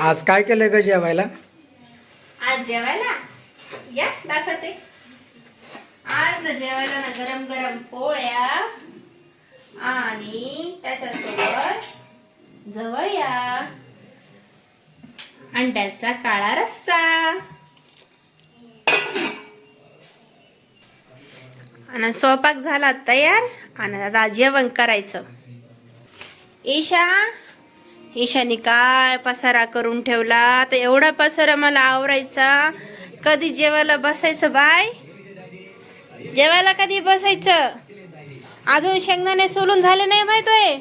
आज काय केलंय ग जेवायला? आज जेवायला? या दाखवते. आज ना जेवायला ना गरम गरम पोळ्या आणि त्याच्यासोबत जवळ या. अंड्याचा काळा रस्सा. आणि स्वयंपाक झाला तयार आणि आता जेवण करायचं. ईशा ईशानी काय पसारा करून ठेवला? तर एवढा पसारा मला आवरायचा. कधी जेवायला बसायचं बाय जेवायला कधी बसायचं? अजून शेंगदाणे सोलून झाले नाही माहितोय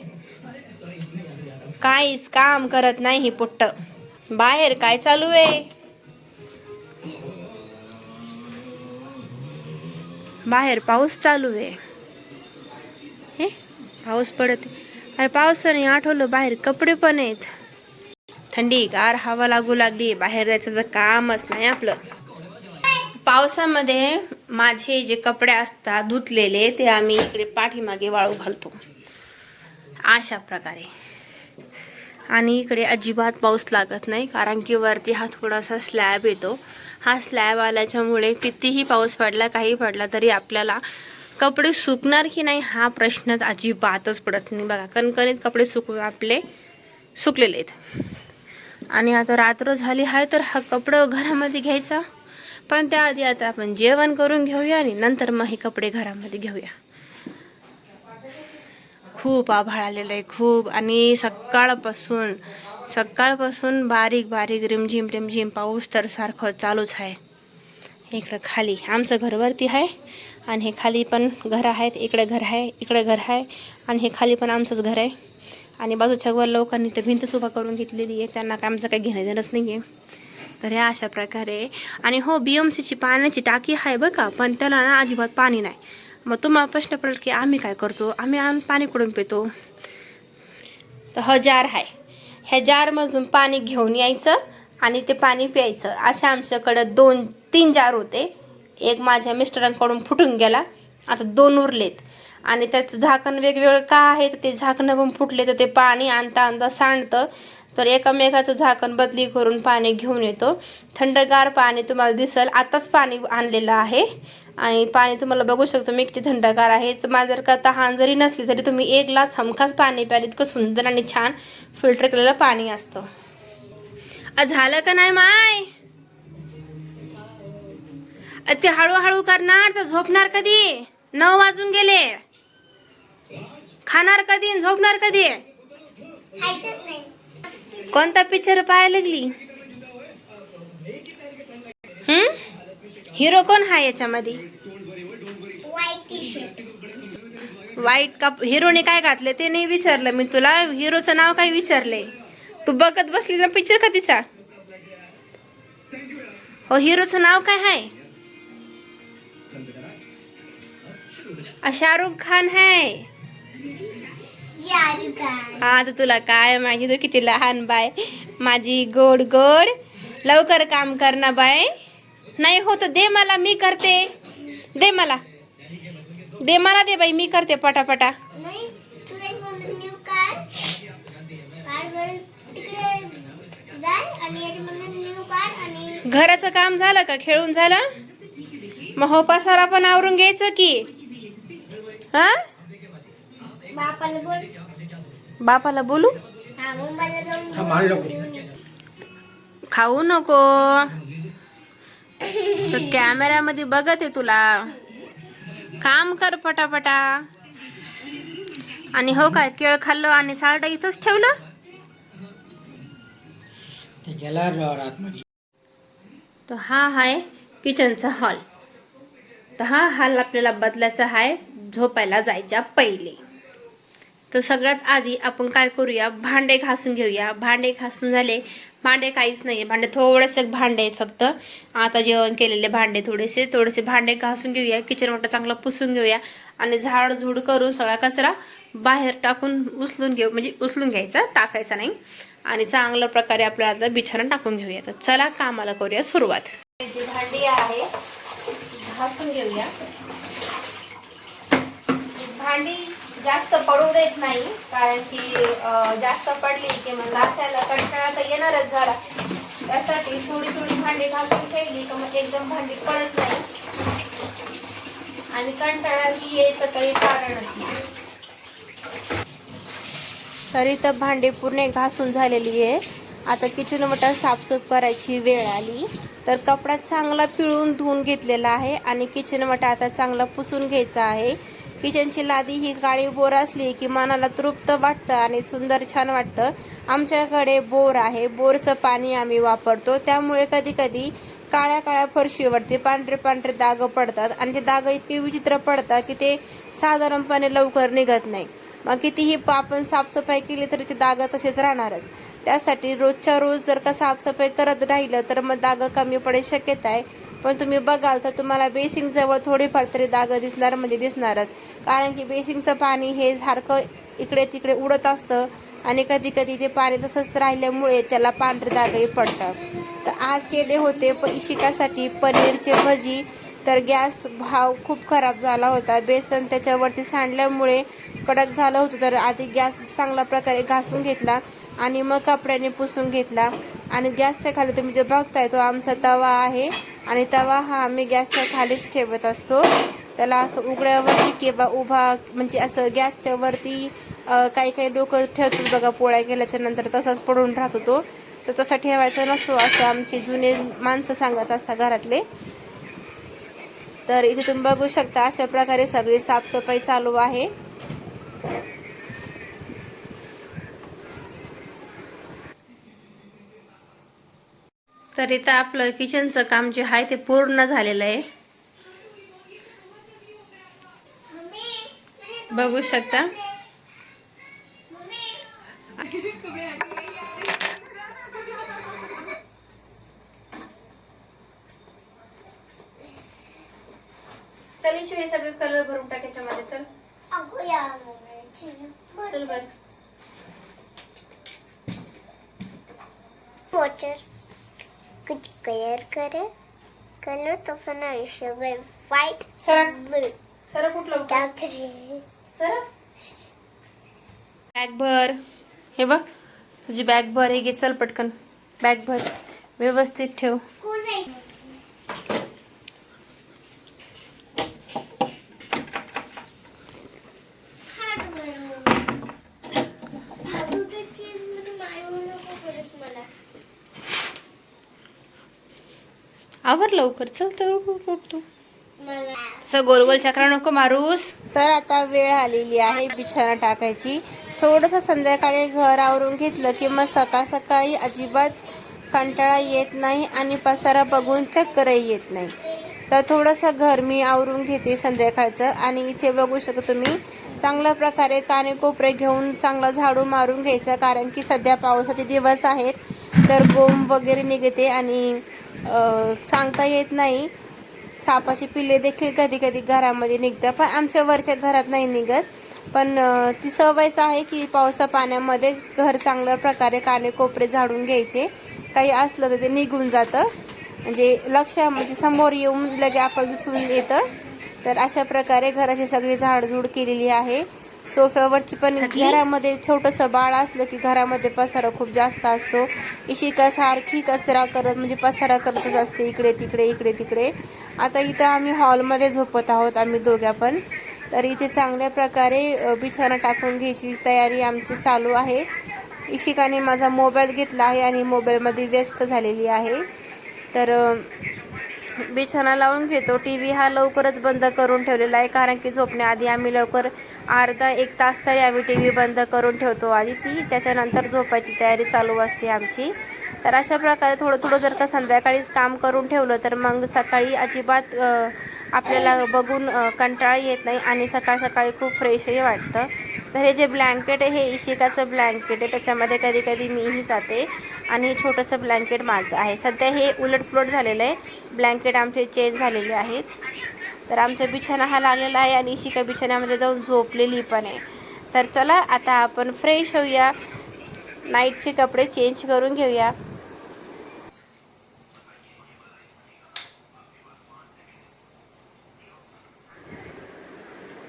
काहीच काम करत नाही ही पुट्ट. बाहेर काय चालू आहे? बाहेर पाऊस चालू आहे. हे? पाऊस पडत आहे. अरे पावसाने आठवलं बाहेर कपडे पण आहेत. थंडी गार हवा लागू लागली बाहेर जायचं तर कामच नाही आपलं. पावसामध्ये माझे जे कपडे असतात धुतलेले ते आम्ही इकडे पाठीमागे वाळू घालतो. अशा प्रकारे. आणि इकडे अजिबात पाऊस लागत नाही कारण की वरती हा थोडासा स्लॅब येतो. हा स्लॅब आल्याच्यामुळे कितीही पाऊस पडला काही पडला तरी आपल्याला कपडे सुकणार की नाही हा प्रश्न अजिबातच पडत नाही बघा. कणकणीत कपडे सुकून आपले सुकलेले आहेत. आणि आता रात्र झाली आहे तर हा कपडं घरामध्ये घ्यायचा. पण त्याआधी आता आपण जेवण करून घेऊया आणि नंतर मग हे कपडे घरामध्ये घेऊया. खूप आभाळ आलेलं आहे खूप. आणि सकाळपासून सकाळपासून बारीक बारीक रिमझिम रिमझिम पाऊस तर सारखं चालूच आहे. इकडं खाली आमचं घरवरती आहे. आणि हे खाली पण घर आहेत इकडे घर आहे इकडे घर आहे आणि हे खाली पण आमचंच घर आहे. आणि बाजूच्या वर लोकांनी तर भिंतच उभा करून घेतलेली आहे त्यांना काय आमचं काही घेणं देणंच नाही आहे तर ह्या अशा प्रकारे. आणि हो बी एम सीची पाण्याची टाकी आहे बरं का पण त्याला ना अजिबात पाणी नाही. मग तुम्हाला प्रश्न पडेल की आम्ही काय करतो? आम्ही आम पाणी कुठून पितो? तर हा जार आहे. ह्या जारमधून पाणी घेऊन यायचं आणि ते पाणी प्यायचं. असे आमच्याकडं दोन तीन जार होते. एक माझ्या मिस्टरांकडून फुटून गेला. आता दोन उरलेत. आणि त्याचं झाकण वेगवेगळं का आहे? तर ते झाकणं पण फुटले तर ते पाणी आणता आणता सांडतं. तर एकामेकाचं झाकण बदली करून पाणी घेऊन येतो. थंडगार पाणी तुम्हाला दिसेल. आताच पाणी आणलेलं आहे. आणि पाणी तुम्हाला बघू शकतो मी किती थंडगार आहे. तर माझं जर का तहान जरी नसली तरी तुम्ही एक ग्लास हमखास पाणी प्याल. इतकं सुंदर आणि छान फिल्टर केलेलं पाणी असतं. झालं का नाही माय? ते हळूहळू करणार तर झोपणार कधी? नऊ वाजून गेले. खाणार कधी झोपणार कधी? कोणता पिक्चर पाहायला लागली? हम्म हिरो कोण हा याच्यामध्ये? वाईट कप हिरोने काय घातले ते नाही विचारलं. मी तुला हिरोचं नाव काय विचारले तू बघत बसली ना पिक्चर का तिचा हो हिरोचं नाव काय आहे शाहरुख खान है। हा तर तुला काय माझी तू किती लहान बाय. माझी गोड गोड. लवकर काम कर ना बाय. नाही होत दे मला मी करते. दे मला. दे मला दे बाई मी करते पटापटा. घराचं काम झालं का? खेळून झालं? मग हो पसारा पण आवरून घ्यायचं की? हा? बापाला बोल. बापाला हा मुंबईला जाऊन. खाऊ नको. तर कॅमेऱ्यामध्ये बघत आहे तुला. काम कर पटापटा. आणि हो काय केळ खाल्लं आणि साल्ट इथंच ठेवलं? ते गेला आतमध्ये. तर हा आहे किचनचा हॉल. तर हा हॉल आपल्याला बदलायचा आहे. झोपायला जायच्या पहिले. तर सगळ्यात आधी आपण काय करूया? भांडे घासून घेऊया. भांडे घासून झाले. भांडे काहीच नाही भांडे थोडेसे भांडे आहेत फक्त. आता जेवण केलेले भांडे थोडेसे. थोडेसे भांडे घासून घेऊया. किचन वाटा चांगला पुसून घेऊया. आणि झाड झुड करून सगळा कचरा बाहेर टाकून उचलून घेऊ. म्हणजे उचलून घ्यायचा टाकायचा नाही. आणि चांगल्या प्रकारे आपल्याला आता बिछाना टाकून घेऊया. तर चला कामाला करूया सुरुवात. जी भांडी आहे घासून घेऊया. भांडी जास्त पडू देत नाही कारण की जास्त पडली की मग घासायला कंटाळा आता येणारच झाला. त्यासाठी थोडी थोडी भांडी घासून ठेवली तर मग एकदम भांडी पडत नाही. आणि कंटाळा की यायचं काही कारणच नाही. तर भांडी पूर्ण घासून झालेली आहे. आता किचन मटण साफसूफ करायची वेळ आली. तर कपडा चांगला पिळून धुवून घेतलेला आहे आणि किचन मटा आता चांगला पुसून घ्यायचा आहे. किचनची लादी ही काळी बोर असली की मनाला तृप्त वाटतं आणि सुंदर छान वाटतं. आमच्याकडे बोर आहे. बोरचं पाणी आम्ही वापरतो. त्यामुळे कधी कधी काळ्या काळ्या फरशीवरती पांढरे पांढरे दाग पडतात आणि ते दाग इतके विचित्र पडतात की ते साधारणपणे लवकर निघत नाही. मग कितीही प- आपण साफसफाई केली तरी ते दाग तसेच राहणारच. त्यासाठी रोजच्या रोज जर का साफसफाई करत राहिलं तर मग दाग कमी पडे शक्यता आहे. पण तुम्ही बघाल तर तुम्हाला बेसिंगजवळ थोडीफार तरी दाग दिसणार म्हणजे दिसणारच. कारण की बेसिंगचं पाणी हे सारखं इकडे तिकडे उडत असतं आणि कधी कधी ते पाणी तसंच राहिल्यामुळे त्याला पांढरे दागही पडतात. तर आज केले होते प शिकासाठी पनीरचे भजी तर गॅस भाव खूप खराब झाला होता. बेसन त्याच्यावरती सांडल्यामुळे कडक झालं होतं तर आधी गॅस चांगल्या प्रकारे घासून घेतला आणि मग कपड्याने पुसून घेतला. आणि गॅसच्या खाली तुम्ही जे बघताय तो आमचा तवा आहे. आणि तवा हा आम्ही गॅसच्या खालीच ठेवत असतो. त्याला असं उघड्यावरती किंवा उभा म्हणजे असं गॅसच्या वरती काही काही लोक ठेवतात बघा पोळ्या केल्याच्यानंतर तसाच पडून राहतो तो. तर तसा ठेवायचा नसतो असं आमचे जुने माणसं सांगत असतात घरातले. तर इथे तुम्ही बघू शकता अशा प्रकारे सगळी साफसफाई चालू आहे. तर इथं आपलं किचनचं काम जे आहे ते पूर्ण झालेलं आहे. बघू शकता. चल हे सगळे कलर भरून टाक याच्यामध्ये. चल. चल बघ. कलर करे? कलर तो फनाइश व्हाइट सर ब्लू सर कुठलं डार्क सर बॅग भर. हे बघ तुझी बॅग भर. हे घे चल पटकन. बॅग भर. व्यवस्थित ठेव. लवकर. चल तर उठ, उठ, उठ तू असं गोल गोल चक्रा नको मारूस. तर आता वेळ आलेली आहे बिछाना टाकायची. थोडंसं संध्याकाळी घर आवरून घेतलं की मग सकाळ सकाळी अजिबात कंटाळा येत नाही आणि पसारा बघून चक्करही येत नाही. तर थोडंसं घर मी आवरून घेते संध्याकाळचं आणि इथे बघू शकता तुम्ही चांगल्या प्रकारे काने कोपरे घेऊन चांगला झाडू मारून घ्यायचा कारण की सध्या पावसाचे दिवस आहेत तर गोम वगैरे निघते आणि सांगता येत नाही. सापाची पिल्ले देखील कधी कधी घरामध्ये निघतात पण आमच्या वरच्या घरात नाही निघत. पण ती सवयच आहे की पावसा पाण्यामध्ये घर चांगल्या प्रकारे काने कोपरे झाडून घ्यायचे. काही असलं तर ते निघून जातं. म्हणजे लक्ष म्हणजे समोर येऊन लगे आपण दिसून येतं. तर अशा प्रकारे घराची सगळी झाडझूड केलेली आहे. सोफ्यावरची पण घरामध्ये छोटंसं बाळ असलं की घरामध्ये पसारा खूप जास्त असतो. इशिका सारखी कचरा करत म्हणजे पसारा करतच असते इकडे तिकडे इकडे तिकडे. आता इथं आम्ही हॉलमध्ये झोपत आहोत आम्ही दोघ्या पण. तर इथे चांगल्या प्रकारे बिछाना टाकून घ्यायची तयारी आमची चालू आहे. इशिकाने माझा मोबाईल घेतला आहे आणि मोबाईलमध्ये व्यस्त झालेली आहे. तर बिछाना लावून घेतो. टी व्ही हा लवकरच बंद करून ठेवलेला आहे. कारण की झोपण्याआधी आम्ही लवकर अर्धा एक तास तरी आम्ही टी व्ही बंद करून ठेवतो. आधी ती त्याच्यानंतर झोपायची तयारी चालू असते आमची. तर अशा प्रकारे थोडं थोडं जर का संध्याकाळीच काम करून ठेवलं तर मग सकाळी अजिबात आपल्याला बघून कंटाळा येत नाही आणि सकाळ सकाळी खूप फ्रेशही वाटतं. तर हे जे ब्लँकेट आहे हे इशिकाचं ब्लँकेट आहे. त्याच्यामध्ये कधी कधी मीही जाते आणि हे छोटंसं ब्लँकेट माझं आहे. सध्या हे उलटपुलट झालेलं आहे. ब्लँकेट आमचे चेंज झालेले आहेत. तर आमचा बिछाना हा लागलेला आहे आणि इशिका बिछाण्यामध्ये जाऊन झोपलेली पण आहे. तर चला आता आपण फ्रेश होऊया. नाईटचे कपडे चेंज करून घेऊया.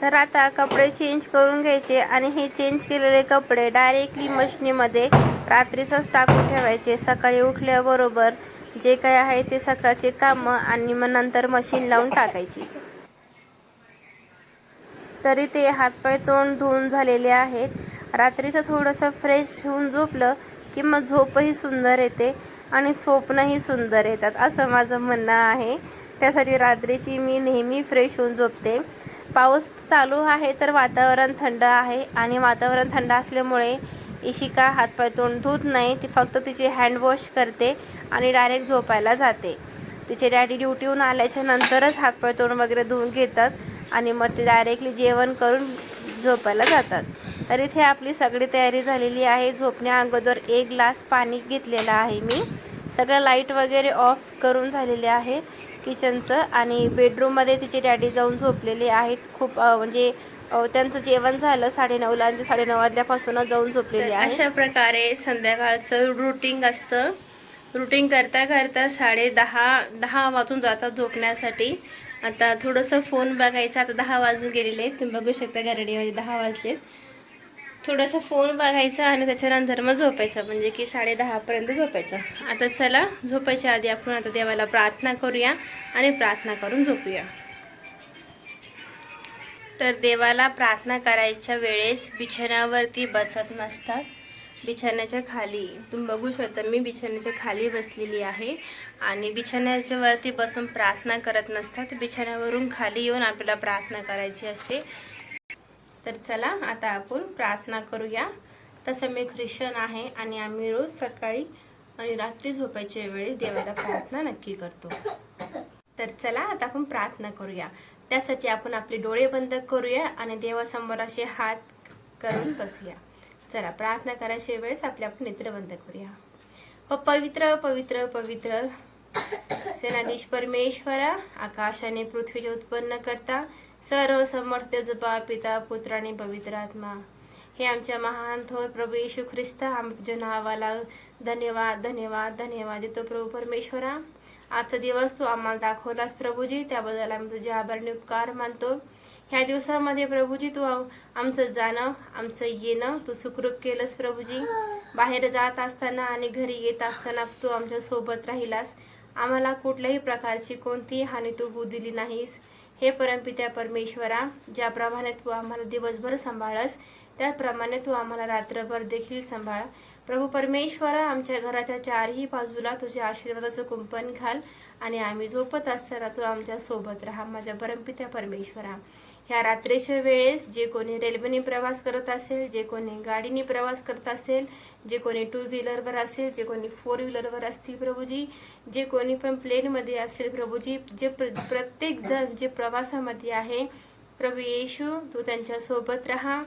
तर आता कपडे चेंज करून घ्यायचे आणि हे चेंज केलेले कपडे डायरेक्टली मशिनीमध्ये रात्रीचंच टाकून ठेवायचे. सकाळी उठल्याबरोबर जे काय आहे ते सकाळचे कामं आणि मग नंतर मशीन लावून टाकायची. तरी ते हातपाय तोंड धुवून झालेले आहेत. रात्रीचं थोडंसं फ्रेश होऊन झोपलं की मग झोपही सुंदर येते आणि स्वप्नही सुंदर येतात असं माझं म्हणणं आहे. त्यासाठी रात्रीची मी नेहमी फ्रेश होऊन झोपते. पाऊस चालू आहे तर वातावरण थंड आहे आणि वातावरण थंड असल्यामुळे इशिका हातपाय तोंड धुत नाही. ती फक्त तिचे हँडवॉश करते आणि डायरेक्ट झोपायला जाते. तिचे डॅडी ड्युटीहून आल्याच्या नंतरच हातपाय तोंड वगैरे धुवून घेतात आणि मग ते डायरेक्टली जेवण करून झोपायला जातात. तर इथे आपली सगळी तयारी झालेली आहे. झोपण्या अगोदर एक ग्लास पाणी घेतलेलं आहे मी. सगळं लाइट वगैरे ऑफ करून झालेले आहेत किचनचं आणि बेडरूममध्ये तिचे डॅडी जाऊन झोपलेले आहेत. खूप म्हणजे त्यांचं जेवण झालं साडेनऊला आणि ते साडेनऊ वाजल्यापासूनच जाऊन झोपलेले आहे अशा प्रकारे संध्याकाळचं रुटीन असतं. रुटीन करता करता साडे दहा दहा वाजून जातात झोपण्यासाठी. आता थोडंसं फोन बघायचं. आता दहा वाजून गेलेले आहेत. तुम्ही बघू शकता गारडीमध्ये दहा वाजलेत. थोडंसं फोन बघायचा आणि त्याच्यानंतर मग झोपायचं म्हणजे की साडे दहापर्यंत झोपायचं. आता चला झोपायच्या आधी आपण आता देवाला प्रार्थना करूया आणि प्रार्थना करून झोपूया. तर देवाला प्रार्थना करायच्या वेळेस बिछाण्यावरती बसत नसतात. बिछाण्याच्या खाली तुम्ही बघू शकता मी बिछाण्याच्या खाली बसलेली आहे. आणि बिछाण्याच्या वरती बसून प्रार्थना करत नसतात. बिछाण्यावरून खाली येऊन आपल्याला प्रार्थना करायची असते. तर चला आता आपण प्रार्थना करूया. तसं मी ख्रिश्चन आहे आणि आम्ही रोज सकाळी आणि रात्री झोपायच्या वेळी देवाला प्रार्थना नक्की करतो. तर चला आता आपण प्रार्थना करूया. त्यासाठी आपण आपले डोळे बंद करूया आणि देवासमोर असे हात करून बसूया. चला प्रार्थना करायच्या वेळेस आपले आपण नेत्र बंद करूया. व पवित्र पवित्र पवित्र. सेनाधीश परमेश्वरा आकाश आणि पृथ्वीचे उत्पन्न करता सर्व समर्थ जपा पिता पुत्र आणि पवित्र आत्मा. हे आमच्या महान थोर प्रभू येशू ख्रिस्त आम्ही तुझ्या नावाला धन्यवाद धन्यवाद धन्यवाद देतो प्रभू परमेश्वरा. आजचा दिवस तू आम्हाला दाखवलास प्रभूजी त्याबद्दल आम्ही तुझे आभारणी उपकार मानतो. ह्या दिवसामध्ये प्रभूजी तू आमचं जाणं आमचं येणं तू सुखरूप केलंस प्रभूजी. बाहेर जात असताना आणि घरी येत असताना तू आमच्यासोबत राहिलास. आम्हाला कुठल्याही प्रकारची कोणतीही हानी तू होऊ दिली नाहीस. हे परमपित्या परमेश्वरा ज्याप्रमाणे तू आम्हाला दिवसभर सांभाळस त्याप्रमाणे तू आम्हाला रात्रभर देखील सांभाळ. प्रभू परमेश्वरा आमच्या घराच्या चारही बाजूला तुझ्या आशीर्वादाचं कुंपण घाल आणि आम्ही झोपत असताना तू आमच्यासोबत राहा माझ्या परमपित्या परमेश्वरा. ह्या रात्रीच्या वेळेस जे कोणी रेल्वेने प्रवास करत असेल जे कोणी गाडीने प्रवास करत असेल जे कोणी टू व्हीलरवर असेल जे कोणी फोर व्हीलरवर असतील प्रभूजी जे कोणी पण प्लेनमध्ये असेल प्रभूजी जे प्र प्रत्येक जण जे प्रवासामध्ये आहे प्रभू येशू तू त्यांच्यासोबत राहा.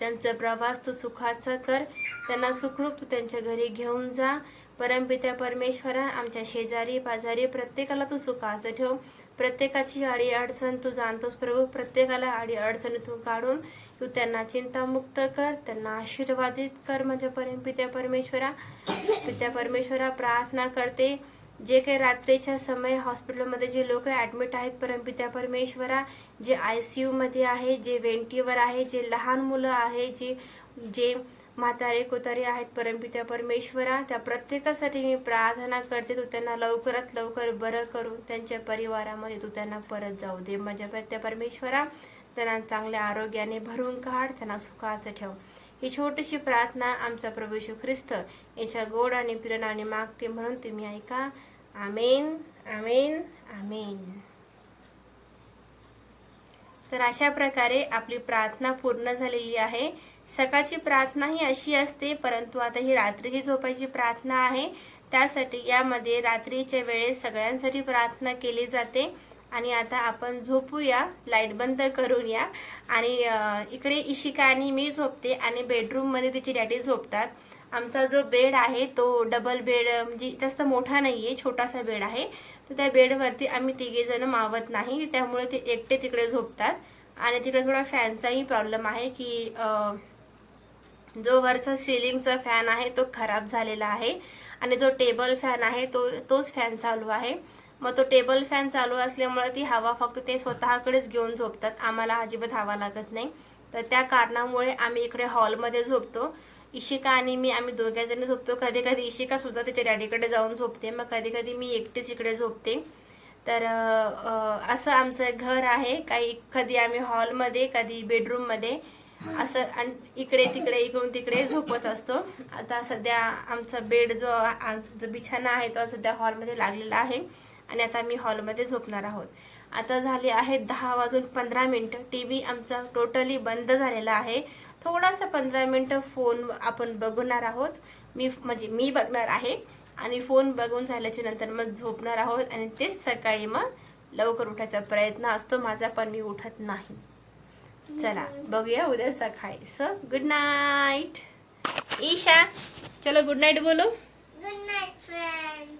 त्यांचा प्रवास तू सुखाचा कर. त्यांना सुखरूप तू त्यांच्या घरी घेऊन जा. परमपिता परमेश्वरा आमच्या शेजारी पाजारी प्रत्येकाला तू सुखाचं ठेव. प्रत्येकाची आडी अडचण तू जाणतोस प्रभू. प्रत्येकाला आडी अडचणीतून काढून तू त्यांना चिंतामुक्त कर त्यांना आशीर्वादित कर माझ्या परमपित्या परमेश्वरा पित्या परमेश्वरा प्रार्थना करते. जे काही रात्रीच्या समय हॉस्पिटलमध्ये जे लोक ॲडमिट आहेत परमपित्या परमेश्वरा जे आय सी यूमध्ये आहे जे वेंटीवर आहे जे लहान मुलं आहे जे जे म्हातारे कोतारे आहेत परमपित्या परमेश्वरा त्या प्रत्येकासाठी मी प्रार्थना करते तू त्यांना लवकरात लवकर बरं करून त्यांच्या परिवारामध्ये तू त्यांना परत जाऊ दे. माझ्या प्रत्या परमेश्वरा त्यांना चांगल्या आरोग्याने भरून काढ त्यांना सुखाचं ठेव. ही छोटीशी प्रार्थना आमचा प्रभू ख्रिस्त याच्या गोड आणि प्रेरणाने मागते म्हणून तुम्ही ऐका. आमेन आमेन आमेन. तर अशा प्रकारे आपली प्रार्थना पूर्ण झालेली आहे. सकाळची प्रार्थना ही अशी असते परंतु आता ही रात्रीची झोपायची प्रार्थना आहे. त्यासाठी यामध्ये रात्रीच्या वेळेस सगळ्यांसाठी प्रार्थना केली जाते. आणि आता आपण झोपूया लाइट बंद करूया. आणि इकडे इशिका आणि मी झोपते आणि बेडरूममध्ये तिची डॅडी झोपतात. आमचा जो बेड आहे तो डबल बेड म्हणजे जास्त मोठा नाही आहे छोटासा बेड आहे. तर त्या बेडवरती आम्ही तिघेजण मावत नाही त्यामुळे ते एकटे तिकडे झोपतात. आणि तिकडे थोडा फॅनचाही प्रॉब्लेम आहे की जो वरचा सिलिंगचा फॅन आहे तो खराब झालेला आहे. आणि जो टेबल फॅन आहे तो तोच फॅन चालू आहे. मग तो टेबल फॅन चालू असल्यामुळे ती हवा फक्त ते स्वतःकडेच घेऊन झोपतात. आम्हाला अजिबात हवा लागत नाही. तर त्या कारणामुळे आम्ही इकडे हॉलमध्ये झोपतो. इशिका आणि मी आम्ही दोघ्याजणी झोपतो. कधी कधी इशिका सुद्धा त्याच्या डॅडीकडे जाऊन झोपते. मग कधी कधी मी एकटीच इकडे झोपते. तर असं आमचं घर आहे. काही कधी आम्ही हॉलमध्ये कधी बेडरूममध्ये असं आणि इकडे तिकडे इकडून तिकडे झोपत असतो. आता सध्या आमचा बेड जो जो बिछाना आहे तो सध्या हॉलमध्ये लागलेला आहे आणि आता आम्ही हॉलमध्ये झोपणार आहोत. आता झाले आहेत दहा वाजून पंधरा मिनटं. टी व्ही आमचा टोटली बंद झालेला आहे. थोडासा पंधरा मिनटं फोन आपण बघणार आहोत. मी म्हणजे मी बघणार आहे आणि फोन बघून झाल्याच्यानंतर मग झोपणार आहोत आणि तेच सकाळी मग लवकर उठायचा प्रयत्न असतो. माझा पण मी उठत नाही. चला बघूया उद्या सकाळी. सो गुड नाईट ईशा चलो गुड नाईट बोलो. Good night friend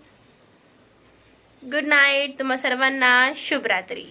good night तुम्हा सर्वांना शुभरात्री.